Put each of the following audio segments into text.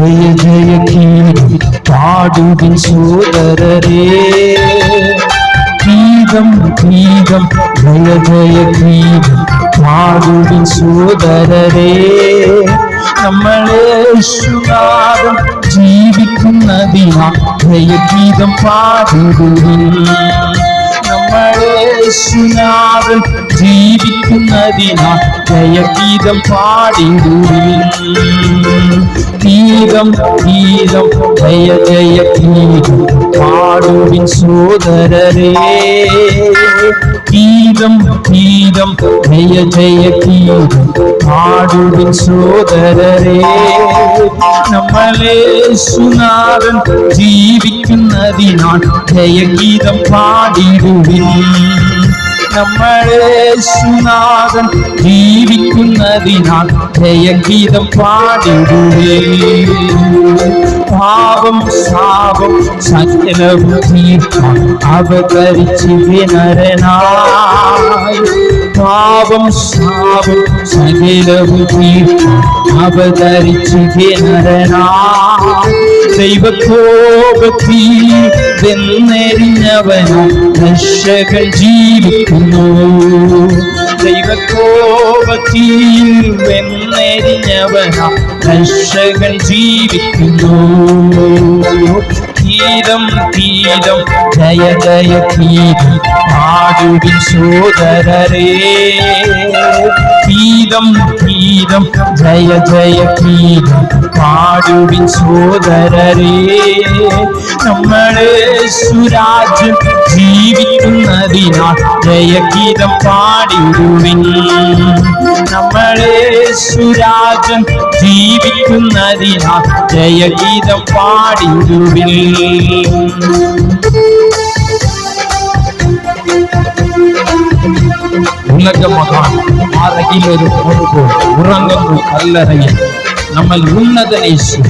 ஜெய ஜெய கீதம் பாடுவின் சோதரரே கீதம் கீதம் ஜெய ஜெய கீதம் பாடுவின் சோதரரே നമ്മളെ യേശുനാഥൻ ജീവിക്കുന്നതിനാ ജയഗീതം പാടുവിൻ നമ്മളെ യേശുനാഥൻ ജീവിക്കുന്നതിനാ ജയഗീതം പാടി ഗീതം ഗീതം ജയ ജയ ഗീതം പാടുവിൻ സോദരരേ ഗീതം ഗീതം ജയ ജയ ഗീതം പാടുവിൻ സോദരരേ നമ്മളെ സുനാഥൻ ജീവിക്കുന്നതിനാൽ ജയഗീതം പാടിടുവിൻ നമ്മളെ സുനാഥൻ ജീവിക്കുന്നതിനാൽ ജയഗീതം പാടിടുവിൻ പാപം ശാപം സകലവും തീർക്കാൻ അവതരിച്ച് വിനരനായി പാപം ശാപം സകലവും തീർക്കാൻ അവതരിച്ച് വിനരനായി ദൈവകോപത്തിൽ വെന്നെറിഞ്ഞവനോ രക്ഷകൻ ജീവിക്കുന്നു. ദൈവകോപത്തിൽ വെന്നെറിഞ്ഞവനോ രക്ഷകൻ ജീവിക്കുന്നു. ഗീതം തീരം ജയ ജയ തീരം പാടുവിൻ സോദരരേ. തീരം തീരം ജയ ജയ തീരം പാടുവിൻ സോദരരേ. നമ്മൾ സുരാജ്യം ജീവിക്കുന്നതിനാൽ ജയഗീതം പാടിടുവിൻ. നമ്മളെ സുരാജൻ ജീവിക്കുന്നതിനാൽ ജയഗീതം പാടിടുവിൻ உலக மகான் அருகில் ஒரு பொறுப்போல் உறங்கும் கல்லறையில் நம்மை உன்னதனேசு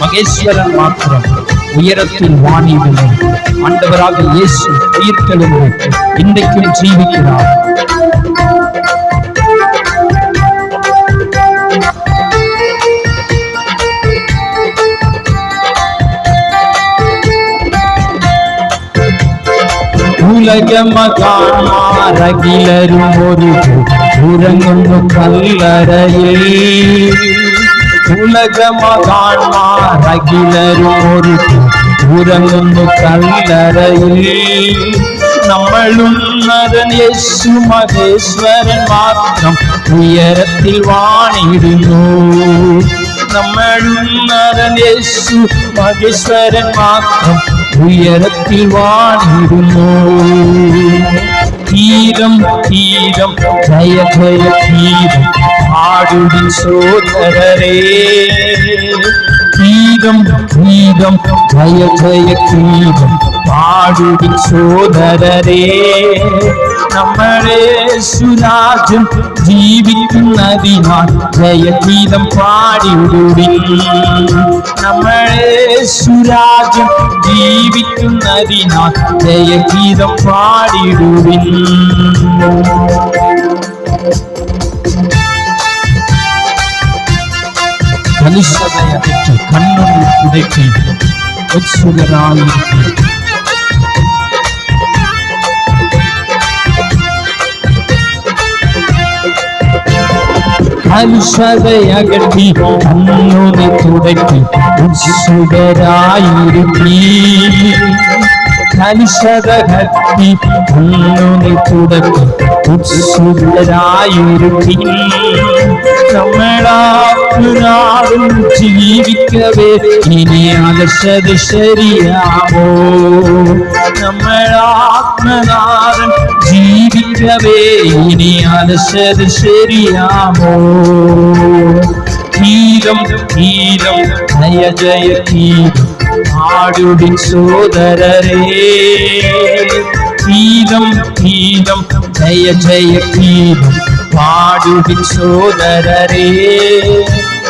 மகேஸ்வரன் மாத்திரம் உயரத்தில் வாணிவில்லை ஆண்டவராக இயேசு உயிர்த்தெழுந்து இன்றைக்கும் ஜீவிக்கிறார் உலக மகாரகிலரும் ஒரு உறங்கும் கல்லறையில் உலக மகான்மாரகிலரும் ஒரு உறங்கும் கல்லறையில் நம்மளும் நரன் யேசு மகேஸ்வரன் மாத்திரம் உயரத்தில் வாணிடுமோ நம்மளும் நரன் யேசு மகேஸ்வரன் மாத்திரம் உயரத்தில் வாழ்கிறோ கீதம் கீதம் ஜய ஜய கீதம் பாடுடி சோதரரே கீதம் கீதம் ஜய ஜய கீதம் പാടുവിൻ സോദരരേ നമ്മളെ സുരാജം ജീവിക്കുന്നതിനാൽ ജയഗീതം പാടിടുവിൻ നമ്മളെ സുരാജം ജീവിക്കുന്നതിനാൽ ജയഗീതം പാടിടുവിൻ കലുഷതയകറ്റി കണ്ണുനീർ തുടക്കി ഉത്സുകരായിരിക്കും അൻഷതയകറ്റി കണ്ണുനെ തുടക്കി ഉത്സുകരായിരുത്തി കനിഷതകത്തി കണ്ണുനെ തുടക്കി ഉത്സുകരായിരുത്തി നമ്മളാടും ജീവിക്കവേ ഇനി അലശത് ശരിയാമോ നമ്മളാത്മനാഥൻ ജീവി ജീവിക്കവേ ഇനി അലസത ശരിയാമോ ഗീതം ഗീതം ജയ ജയ ഗീതം ആടുവിൻ സോദരരേ ഗീതം ഗീതം ജയ ജയ ഗീതം പാടുവിൻ സോദരരേ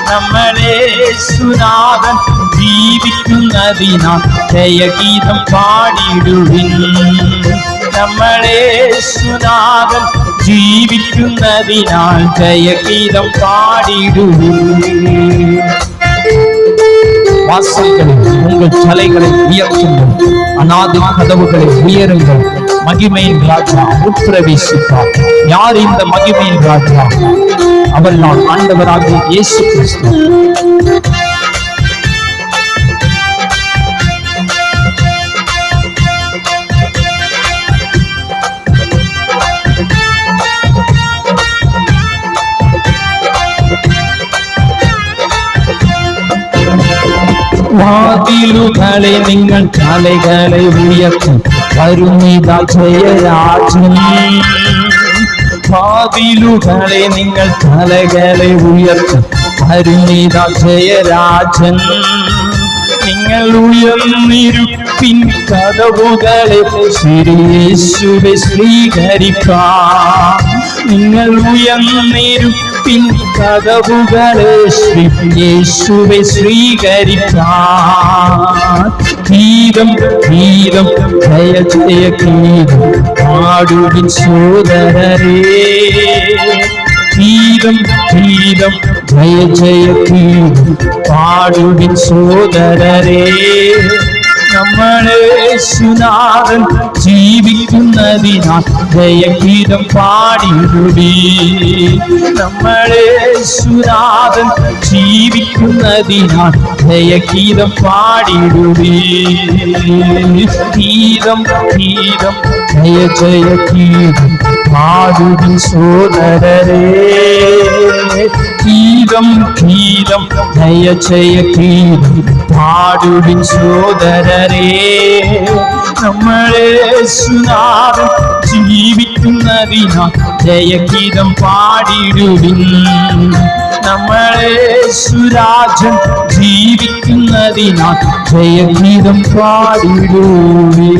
നമ്മളെ സുനാഥൻ ജീവിക്കുന്നതിനാൽ ജയഗീതം പാടിടുവിൻ നമ്മളെ സുനാഥൻ ജീവിക്കുന്നതിനാൽ ജയഗീതം പാടിടുവിൻ வாசல்களை உங்கள் தலைகளை உயர்த்துங்கள் அநாதி கதவுகளை உயருங்கள் மகிமையின் ராஜா உட்பிரவேசிப்பார் யார் இந்த மகிமையின் ராஜா அவர் நான் ஆண்டவராகிய இயேசு கிறிஸ்து വാതിലുകളെ നിങ്ങൾ കലകളെ ഉയർത്തും. വരുന്നിതാ ജയരാജൻ. വാതിലുകളെ നിങ്ങൾ കലകളെ ഉയർത്തും. വരുന്നിതാ ജയരാജൻ. നിങ്ങൾ ഉയർന്നിരുപ്പിൻ കഥവുകളെ ശ്രീയേശുവെ സ്വീകരിക്കാം. നിങ്ങൾ ഉയർന്നിരുപ്പിൻ மரணத்தின் கதவுகளே ஸ்ரீசுவை ஸ்ரீகரிப்பார் கீதம் கீதம் ஜய ஜய கீதம் பாடுவின் சோதரரே. கீதம் கீதம் ஜய ஜய கீதம் பாடுவின் சோதரரே. നമ്മളെ സുനാഥൻ ജീവിക്കുന്നതിനാൽ ജയഗീതം പാടിടുടി നമ്മളെ സുനാഥൻ ജീവിക്കുന്നതിനാൽ ജയഗീതം പാടിടുടി ഗീതം ഗീതം ജയ ജയ ഗീതം പാടുവിൻ സോദരരേ ഗീതം ഗീതം പാടുവിൻ സോദരരെ നമ്മളെ സുനാഥൻ ജീവിക്കുന്നതിനാൽ ജയഗീതം പാടിടുവിൻ. നമ്മളെ സുരാജൻ ജീവിക്കുന്നതിനാൽ ജയഗീതം പാടിടുവിൻ.